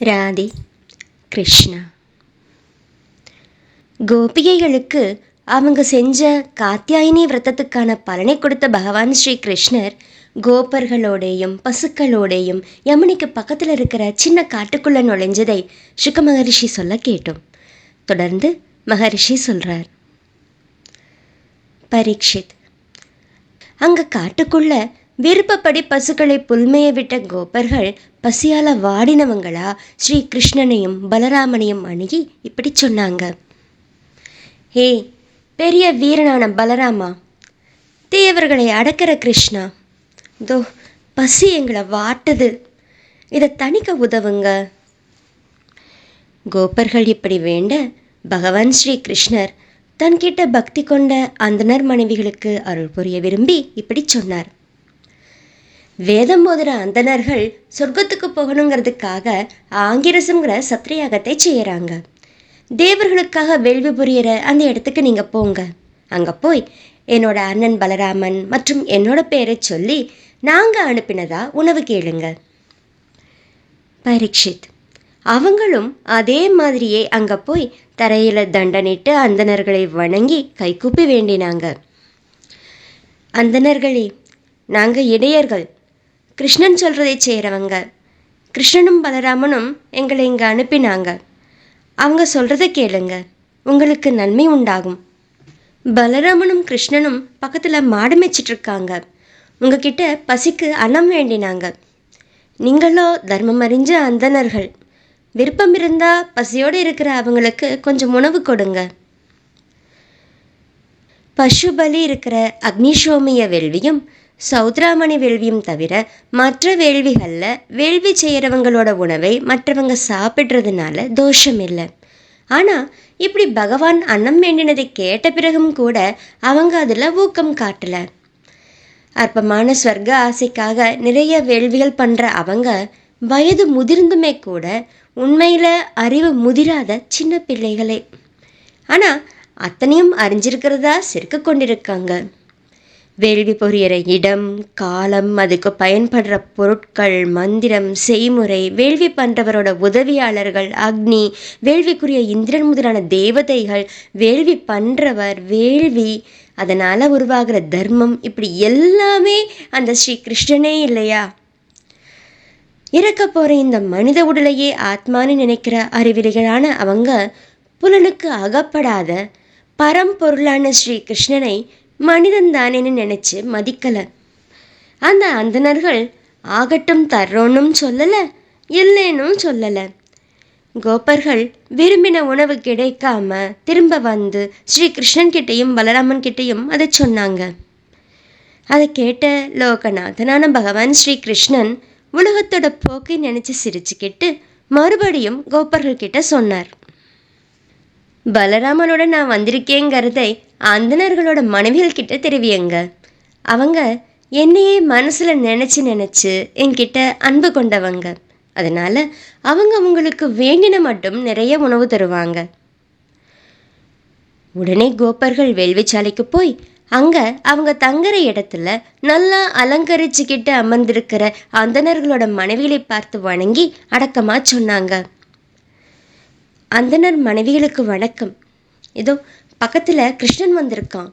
ராதே கிருஷ்ணா. கோபிகைகளுக்கு அவங்க செஞ்ச காத்தியாயினி விரதத்துக்கான பலனை கொடுத்த பகவான் ஸ்ரீ கிருஷ்ணர் கோபர்களோடையும் பசுக்களோடையும் யமுனிக்கு பக்கத்தில் இருக்கிற சின்ன காட்டுக்குள்ள நுழைஞ்சதை சுக மகரிஷி சொல்ல கேட்டோம். தொடர்ந்து மகரிஷி சொல்றார். பரீட்சித். அங்க காட்டுக்குள்ள விருப்பப்படி பசுக்களை புல்மையை விட்ட கோபர்கள் பசியால் வாடினவங்களா ஸ்ரீ கிருஷ்ணனையும் பலராமனையும் அணுகி இப்படி சொன்னாங்க. ஹே பெரிய வீரனான பலராமா தேவர்களை அடக்கிற கிருஷ்ணா தோ பசி எங்களை வாட்டுது. இதை தணிக்க உதவுங்க. கோபர்கள் இப்படி வேண்ட பகவான் ஸ்ரீ கிருஷ்ணர் தன்கிட்ட பக்தி கொண்ட அந்தனர் மனைவிகளுக்கு அருள் புரிய விரும்பி இப்படி சொன்னார். வேதம் போதுற அந்தணர்கள் சொர்க்கத்துக்கு போகணுங்கிறதுக்காக ஆங்கிரசங்கிற சத்திரியாகத்தை செய்கிறாங்க தேவர்களுக்காக வேள்வி புரியிற அந்த இடத்துக்கு நீங்கள் போங்க. அங்கே போய் என்னோட அண்ணன் பலராமன் மற்றும் என்னோட பேரை சொல்லி நாங்கள் அனுப்பினதா உணவு கேளுங்க. பரீட்சித் அவங்களும் அதே மாதிரியே அங்கே போய் தரையில் தண்டனிட்டு அந்தணர்களை வணங்கி கைகூப்பி வேண்டினாங்க. அந்தணர்களே நாங்கள் இடையர்கள் கிருஷ்ணன் சொல்கிறதை செய்கிறவங்க கிருஷ்ணனும் பலராமனும் எங்களை இங்கே அனுப்பினாங்க. அவங்க சொல்கிறத கேளுங்க. உங்களுக்கு நன்மை உண்டாகும். பலராமனும் கிருஷ்ணனும் பக்கத்தில் மாடு மேய்ச்சிட்டு உங்ககிட்ட பசிக்கு அன்னம் வேண்டினாங்க. நீங்களோ தர்மம் அறிஞ்ச அந்தணர்கள். விருப்பம் இருந்தால் பசியோடு இருக்கிற அவங்களுக்கு கொஞ்சம் உணவு கொடுங்க. பசுபலி இருக்கிற அக்னிஷோமிய வேள்வியும் சௌத்ராமணி வேள்வியும் தவிர மற்ற வேள்விகளில் வேள்வி செய்கிறவங்களோட உணவை மற்றவங்க சாப்பிட்றதுனால தோஷம் இல்லை ஆனால் இப்படி பகவான் அன்னம் வேண்டினதை கேட்ட பிறகும் கூட அவங்க அதில் ஊக்கம் காட்டலை. அற்பமான ஸ்வர்க்க ஆசைக்காக நிறைய வேள்விகள் பண்ணுற அவங்க வயது முதிர்ந்துமே கூட உண்மையில் அறிவு முதிராத சின்ன பிள்ளைகளே. ஆனால் அத்தனையும் அறிஞ்சிருக்கிறதா சிரிக்க கொண்டிருக்காங்க. வேள்வி பொறியிற இடம் காலம் அதுக்கு பயன்படுற பொருட்கள் மந்திரம் செய்முறை வேள்வி பண்ணுறவரோட உதவியாளர்கள் அக்னி வேள்விக்குரிய இந்திரன் முதலான தேவதைகள் வேள்வி பண்ணுறவர் வேள்வி அதனால் உருவாகிற தர்மம் இப்படி எல்லாமே அந்த ஸ்ரீ கிருஷ்ணனே இல்லையா? இறக்க போகிற இந்த மனித உடலையே ஆத்மான்னு நினைக்கிற அறிவிலிகளான அவங்க புலனுக்கு அகப்படாத பரம்பொருளான ஸ்ரீ கிருஷ்ணனை மனிதன் தானேன்னு நினச்சி மதிக்கலை. அந்த அந்தனர்கள் ஆகட்டும் தர்றோன்னும் சொல்லலை இல்லைன்னும் சொல்லலை. கோபர்கள் விரும்பின உணவு கிடைக்காம திரும்ப வந்து ஸ்ரீ கிருஷ்ணன் கிட்டேயும் பலராமன் கிட்டேயும் அதை சொன்னாங்க. அதை கேட்ட லோகநாதனான பகவான் ஸ்ரீ கிருஷ்ணன் உலகத்தோட போக்கை நினச்சி சிரிச்சுக்கிட்டு மறுபடியும் கோபர்கள் கிட்ட சொன்னார். பலராமனோட நான் வந்திருக்கேங்கிறதை அந்தனர்களோட மனைவிகள் கிட்ட தெரிவியுங்க. அவங்க என்னையே மனசில் நினச்சி நினச்சி என்கிட்ட அன்பு கொண்டவங்க. அதனால் அவங்க அவங்களுக்கு வேண்டின மட்டும் நிறைய உணவு தருவாங்க. உடனே கோப்பர்கள் வேள்விச்சாலைக்கு போய் அங்கே அவங்க தங்குற இடத்துல நல்லா அலங்கரிச்சுக்கிட்டு அமர்ந்திருக்கிற அந்தனர்களோட மனைவிகளை பார்த்து வணங்கி அடக்கமாக சொன்னாங்க. அந்தனர் மனைவிகளுக்கு வணக்கம். இதோ பக்கத்தில் கிருஷ்ணன் வந்திருக்கான்.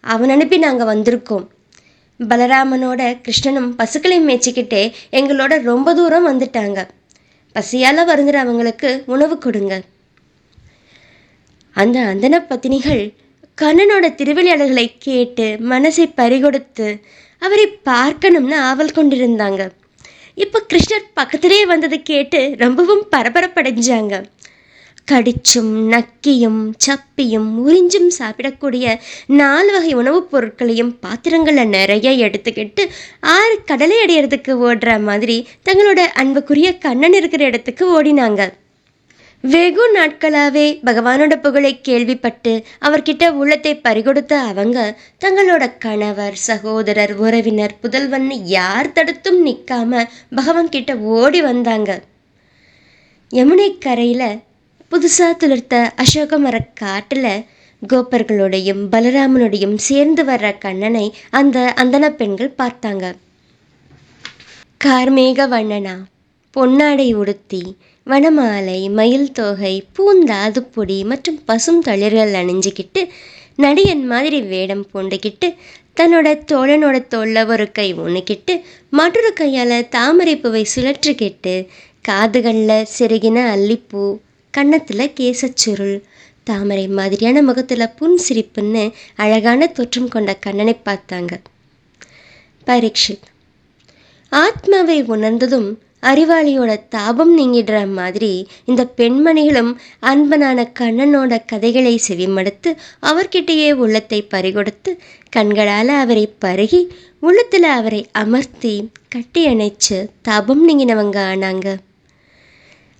அவன் அனுப்பி நாங்கள் வந்திருக்கோம். பலராமனோட கிருஷ்ணனும் பசுக்களை மேய்ச்சிக்கிட்டே எங்களோட ரொம்ப தூரம் வந்துட்டாங்க. பசியால் வருந்துற அவங்களுக்கு உணவு கொடுங்க. அந்த அந்தன பத்தினிகள் கண்ணனோட திருவிளையாடல்களை கேட்டு மனசை பறிகொடுத்து அவரை பார்க்கணும்னு ஆவல் கொண்டிருந்தாங்க. இப்போ கிருஷ்ணர் பக்கத்திலே வந்ததை கேட்டு ரொம்பவும் பரபரப்படைஞ்சாங்க. கடிச்சும் நக்கியும் சப்பியும் உறிஞ்சும் சாப்பிடக்கூடிய நாலு வகை உணவுப் பொருட்களையும் பாத்திரங்களை நிறைய எடுத்துக்கிட்டு ஆறு கடலை அடையிறதுக்கு ஓடுற மாதிரி தங்களோட அன்புக்குரிய கண்ணன் இருக்கிற இடத்துக்கு ஓடினாங்க. வெகு நாட்களாகவே பகவானோட புகழை கேள்விப்பட்டு அவர்கிட்ட உள்ளத்தை பறிகொடுத்த அவங்க தங்களோட கணவர் சகோதரர் உறவினர் புதல்வன் யார் தடுத்தும் நிற்காம பகவான் கிட்ட ஓடி வந்தாங்க. யமுனை கரையில் புதுசாக துளிர்த்த அசோக மரக் காட்டில் கோப்பர்களோடையும் பலராமனோடையும் சேர்ந்து வர்ற கண்ணனை அந்த அந்தன பெண்கள் பார்த்தாங்க. கார்மேக வண்ணனா பொன்னாடை உடுத்தி வனமாலை மயில் தோகை பூந்தாதுப்பொடி மற்றும் பசும் தளிர்கள் அணிஞ்சிக்கிட்டு நடிகன் மாதிரி வேடம் பூண்டுக்கிட்டு தன்னோட தோழனோட தோளில் ஒரு கை ஒன்றுக்கிட்டு மற்றொரு கையால் தாமரை பூவை சுழற்றிக்கிட்டு காதுகளில் செருகின அல்லிப்பூ கன்னத்தில் கேசச்சுருள். தாமரை மாதிரியான முகத்தில் புன் சிரிப்புன்னு அழகான தோற்றம் கொண்ட கண்ணனை பார்த்தாங்க. பரீட்சித் ஆத்மாவை உணர்ந்ததும் அறிவாளியோட தாபம் நீங்கிடுற மாதிரி இந்த பெண்மணிகளும் அன்பனான கண்ணனோட கதைகளை செவிமடுத்து அவர்கிட்டயே உள்ளத்தை பறிகொடுத்து கண்களால் அவரை பருகி உள்ளத்தில் அவரை அமர்த்தி கட்டி அணைச்சு தாபம் நீங்கினவங்க ஆனாங்க.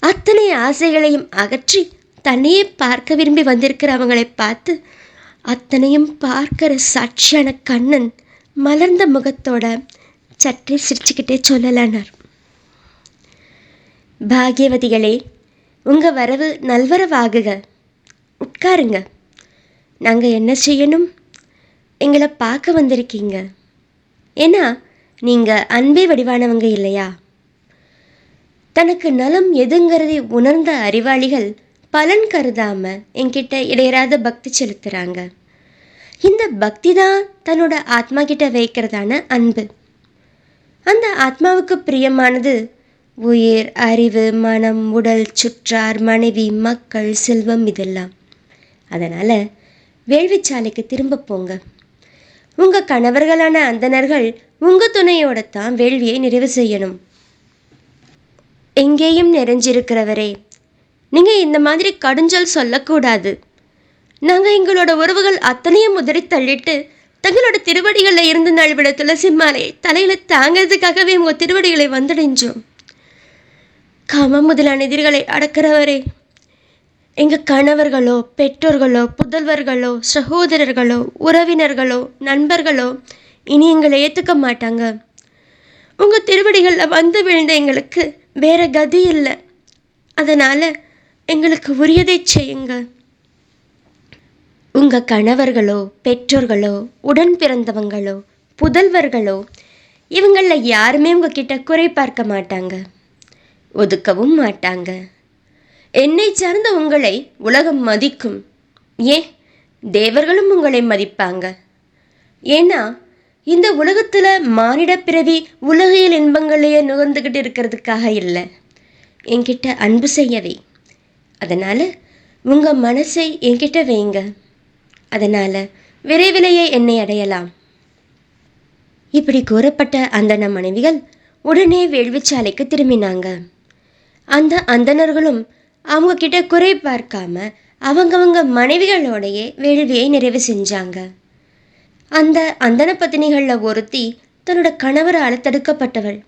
அத்தனை ஆசைகளையும் அகற்றி தன்னையே பார்க்க விரும்பி வந்திருக்கிற அவங்களை பார்த்து அத்தனையும் பார்க்கிற சாட்சியான கண்ணன் மலர்ந்த முகத்தோட சற்றே சிரிச்சுக்கிட்டே சொல்லலானார். பாகியவதிகளே உங்கள் வரவு நல்வரவாகுக. உட்காருங்க. நாங்கள் என்ன செய்யணும்? எங்களை பார்க்க வந்திருக்கீங்க. ஏன்னா நீங்கள் அன்பே வடிவானவங்க இல்லையா? தனக்கு நலம் எதுங்கிறதை உணர்ந்த அறிவாளிகள் பலன் கருதாம என்கிட்ட இடையராத பக்தி செலுத்துகிறாங்க இந்த பக்தி தான் தன்னோட ஆத்மா கிட்ட வைக்கிறதான அன்பு. அந்த ஆத்மாவுக்கு பிரியமானது உயிர் அறிவு மனம் உடல் சுற்றார் மனைவி மக்கள் செல்வம் இதெல்லாம். அதனால் வேள்விச்சாலைக்கு திரும்ப போங்க. உங்கள் கணவர்களான அந்தணர்கள் உங்கள் துணையோட தான் வேள்வியை நிறைவு செய்யணும். எங்கேயும் நிறைஞ்சிருக்கிறவரே. நீங்கள் இந்த மாதிரி கடுஞ்சொல் சொல்லக்கூடாது. நாங்கள் எங்களோட உறவுகள் அத்தனையும் உதறி தள்ளிட்டு தங்களோட திருவடிகளில் இருந்து நழுவிட துளசி மாலை தலையில் தாங்கிறதுக்காகவே உங்கள் திருவடிகளை வந்தடைஞ்சோம். காமம் முதலான எதிரிகளை அடக்கிறவரே. எங்கள் கணவர்களோ பெற்றோர்களோ புதல்வர்களோ சகோதரர்களோ உறவினர்களோ நண்பர்களோ இனி எங்களை ஏற்றுக்க மாட்டாங்க. உங்கள் திருவடிகளில் வந்து விழுந்த எங்களுக்கு வேற கதி இல்லை. அதனால் எங்களுக்கு உரியதை செய்யுங்க உங்கள் கணவர்களோ பெற்றோர்களோ உடன் பிறந்தவங்களோ புதல்வர்களோ இவங்களில் யாருமே உங்ககிட்ட குறை பார்க்க மாட்டாங்க. ஒதுக்கவும் மாட்டாங்க. என்னை சார்ந்த உங்களை உலகம் மதிக்கும். ஏன்? தேவர்களும் உங்களை மதிப்பாங்க. ஏன்னா இந்த உலகத்தில் மானிட பிறவி உலகியல் இன்பங்களையே நுகர்ந்துக்கிட்டு இருக்கிறதுக்காக இல்லை. என்கிட்ட அன்பு செய்யவே. அதனால் உங்கள் மனசை என்கிட்ட வைங்க அதனால் விரைவிலேயே என்னை அடையலாம். இப்படி கூறப்பட்ட அந்தன மனைவிகள் உடனே வேள்விச்சாலைக்கு திரும்பினாங்க. அந்த அந்தணர்களும் அவங்க கிட்ட குறை பார்க்காம அவங்கவங்க மனைவிகளோடையே வேள்வியை நிறைவு செஞ்சாங்க. அந்த அந்தன பத்தினிகளில் ஒருத்தி தன்னோட கணவரால் தடுக்கப்பட்டவள்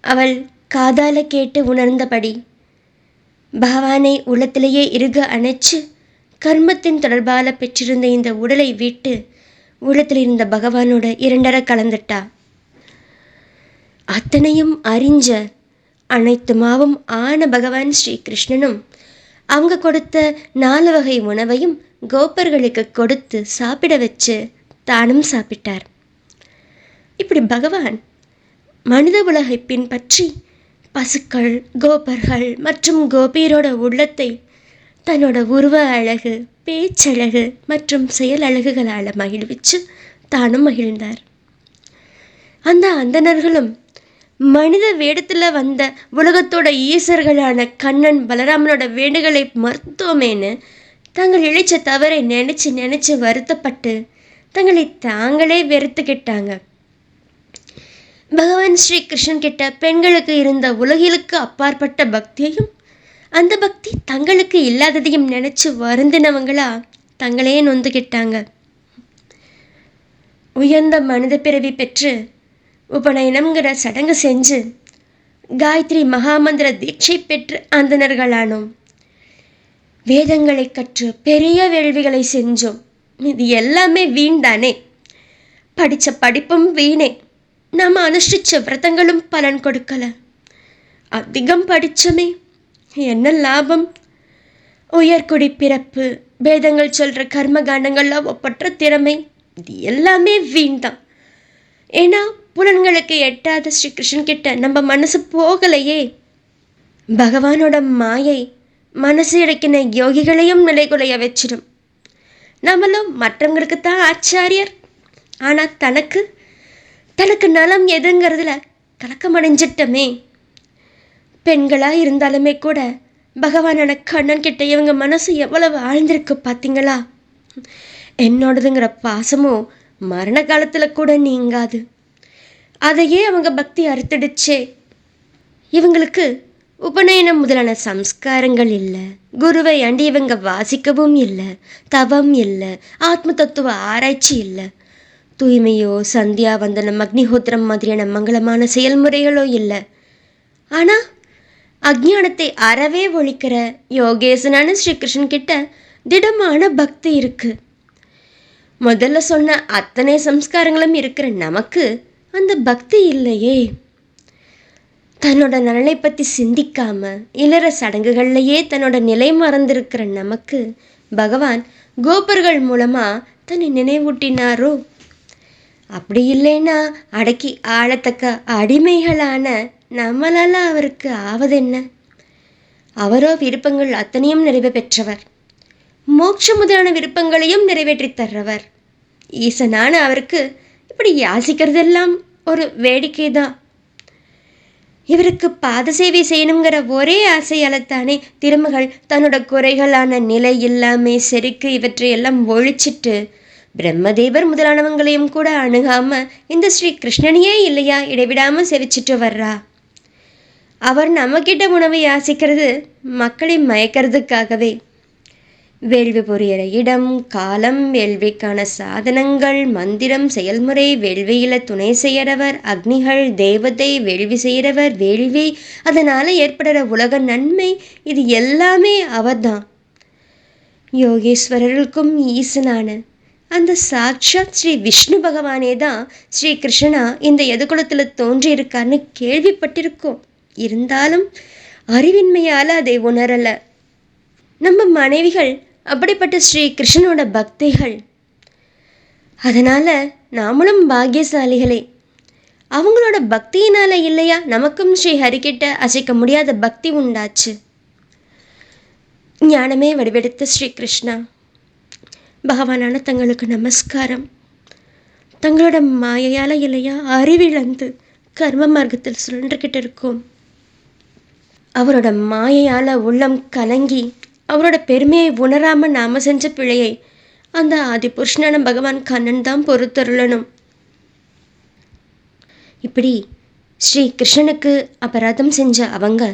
அவள் காதால கேட்டு உணர்ந்தபடி பகவானை உள்ளத்திலேயே இறுக அணைச்சு கர்மத்தின் தொடர்பால பெற்றிருந்த இந்த உடலை விட்டு உள்ளத்தில் இருந்த பகவானோட இரண்டர கலந்துட்டா. அத்தனையும் அறிஞ்ச அனைத்துமாவும் ஆன பகவான் ஸ்ரீ கிருஷ்ணனும் அவங்க கொடுத்த நாலு வகை உணவையும் கோப்பர்களுக்கு கொடுத்து சாப்பிட வச்சு தானும் சாப்பிட்டார். இப்படி பகவான் மனித உலகை பின்பற்றி பசுக்கள் கோபர்கள் மற்றும் கோபியரோட உள்ளத்தை தன்னோட உருவ அழகு பேச்சழகு மற்றும் செயல் அழகுகளால் மகிழ்விச்சு தானும் மகிழ்ந்தார். அந்த அந்தணர்களும் மனித வேடத்தில் வந்த உலகத்தோட ஈசர்களான கண்ணன் பலராமனோட வேண்டுகளை மறுத்தோமேன்னு தங்கள் இழைச்ச தவறை நினச்சி நினச்சி வருத்தப்பட்டு தங்களை தாங்களே வெறுத்துக்கிட்டாங்க. பகவான் ஸ்ரீ கிருஷ்ணன் கிட்ட பெண்களுக்கு இருந்த உலகிலுக்கு அப்பாற்பட்ட பக்தியையும் அந்த பக்தி தங்களுக்கு இல்லாததையும் நினச்சி வருந்தினவங்களா தங்களே நொந்துக்கிட்டாங்க உயர்ந்த மனித பிறவி பெற்று உபநயனம்ங்கிற சடங்கு செஞ்சு காயத்ரி மகாமந்திர தீட்சை பெற்று அந்தனர்களானோம் வேதங்களை கற்று பெரிய வேள்விகளை செஞ்சோம். இது எல்லாமே வீண் தானே படித்த படிப்பும் வீணே. நாம் அனுஷ்டிச்ச விரதங்களும் பலன் கொடுக்கல. அதிகம் படித்தோமே என்ன லாபம்? உயர்குடி பிறப்பு வேதங்கள் சொல்கிற கர்மகாண்டங்கள்லாம் ஒப்பற்ற திறமை இது எல்லாமே வீண் தான் ஏன்னா புலன்களுக்கு எட்டாத ஸ்ரீ கிருஷ்ணன் கிட்ட நம்ம மனசு போகலையே. பகவானோட மாயை மனசு இறக்கின யோகிகளையும் நிலைகுலைய வச்சிடும் நம்மளும் மற்றவங்களுக்கு தான் ஆச்சாரியர். ஆனால் தனக்கு தனக்கு நலம் எதுங்கிறதுல கலக்கம் அடைஞ்சிட்டமே பெண்களாக இருந்தாலுமே கூட பகவானோட கண்ணன் கிட்ட இவங்க மனசு எவ்வளவு ஆழ்ந்திருக்கு பார்த்தீங்களா என்னோடதுங்கிற பாசமும் மரண காலத்தில் கூட நீங்காது. அதையே அவங்க பக்தி அறுத்துடுச்சே. இவங்களுக்கு உபநயனம் முதலான சம்ஸ்காரங்கள் இல்லை. குருவை அண்டி இவங்க வாசிக்கவும் இல்லை. தவம் இல்லை. ஆத்ம தத்துவ ஆராய்ச்சி இல்லை. தூய்மையோ சந்தியா வந்தனம் அக்னிஹோத்திரம் மாதிரியான மங்களமான செயல்முறைகளோ இல்லை. ஆனால் அஜ்ஞானத்தை அறவே ஒழிக்கிற யோகேசனான ஸ்ரீகிருஷ்ணன் கிட்ட திடமான பக்தி இருக்கு. முதல்ல சொன்ன அத்தனை சம்ஸ்காரங்களும் இருக்கிற நமக்கு அந்த பக்தி இல்லையே. தன்னோட நலனை பற்றி சிந்திக்காம இளற சடங்குகள்லையே தன்னோட நிலை மறந்திருக்கிற நமக்கு பகவான் கோபர்கள் மூலமாக தன்னை நினைவூட்டினாரோ? அப்படி இல்லைன்னா அடக்கி ஆளத்தக்க அடிமைகளான நம்மளால் அவருக்கு ஆவதென்ன? அவரோ விருப்பங்கள் அத்தனையும் நிறைவு பெற்றவர். மோட்ச முதலான விருப்பங்களையும் நிறைவேற்றி தர்றவர். ஈசனான அவருக்கு இப்படி யாசிக்கிறதெல்லாம் ஒரு வேடிக்கை தான் இவருக்கு பாத சேவை செய்யணுங்கிற ஒரே ஆசையால்தானே திருமகள் தன்னோட குறைகளான நிலை இல்லாமை செருக்கு இவற்றையெல்லாம் ஒழிச்சிட்டு பிரம்மதேவர் முதலானவங்களையும் கூட அணுகாம இந்த ஸ்ரீ கிருஷ்ணனையே இல்லையா இடைவிடாம செவிச்சிட்டு வர்றா? அவர் நம்மக்கிட்ட உணவை யாசிக்கிறது மக்களை மயக்கிறதுக்காகவே. வேள்வி புரியிற இடம் காலம் வேள்விக்கான சாதனங்கள் மந்திரம் செயல்முறை வேள்வியில் துணை செய்கிறவர் அக்னிகள் தேவதை வேள்வி செய்கிறவர் வேள்வி. அதனால் ஏற்படுற உலக நன்மை இது எல்லாமே அவர்தான். யோகேஸ்வரர்களுக்கும் ஈசனான அந்த சாட்சாத் ஸ்ரீ விஷ்ணு பகவானே தான் ஸ்ரீ கிருஷ்ணா இந்த எதுகுலத்தில் தோன்றியிருக்காருன்னு கேள்விப்பட்டிருக்கோம். இருந்தாலும் அறிவின்மையால் அதை உணரலை. நம்ம மனைவிகள் அப்படிப்பட்ட ஸ்ரீ கிருஷ்ணனோட பக்திகள். அதனால் நாமளும் பாக்கியசாலிகளே. அவங்களோட பக்தியினால் இல்லையா நமக்கும் ஸ்ரீ ஹரிக்கிட்ட அசைக்க முடியாத பக்தி உண்டாச்சு. ஞானமே வடிவெடுத்த ஸ்ரீ கிருஷ்ணா பகவானான தங்களுக்கு நமஸ்காரம். தங்களோட மாயையால் இல்லையா அறிவிழந்து கர்ம மார்க்கத்தில் சுழன்றுக்கிட்டு இருக்கோம். அவரோட மாயையால் உள்ளம் கலங்கி அவரோட பெருமையை உணராமல் நாம் செஞ்ச பிழையை அந்த ஆதிபுருஷனான பகவான் கண்ணன் தான் பொறுத்தருளணும். இப்படி ஸ்ரீ கிருஷ்ணனுக்கு அபராதம் செஞ்ச அவங்க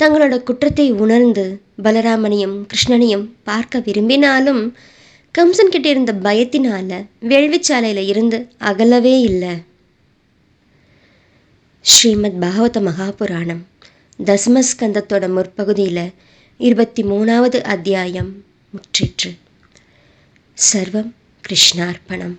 தங்களோட குற்றத்தை உணர்ந்து பலராமனையும் கிருஷ்ணனையும் பார்க்க விரும்பினாலும் கம்சன் கிட்ட இருந்த பயத்தினால வேள்விச்சாலையில் இருந்து அகலவே இல்லை. ஸ்ரீமத் பாகவத மகாபுராணம் தசமஸ்கந்தத்தோட முற்பகுதியில் இருபத்தி மூணாவது அத்தியாயம் முற்றிற்று. சர்வம் கிருஷ்ணார்ப்பணம்.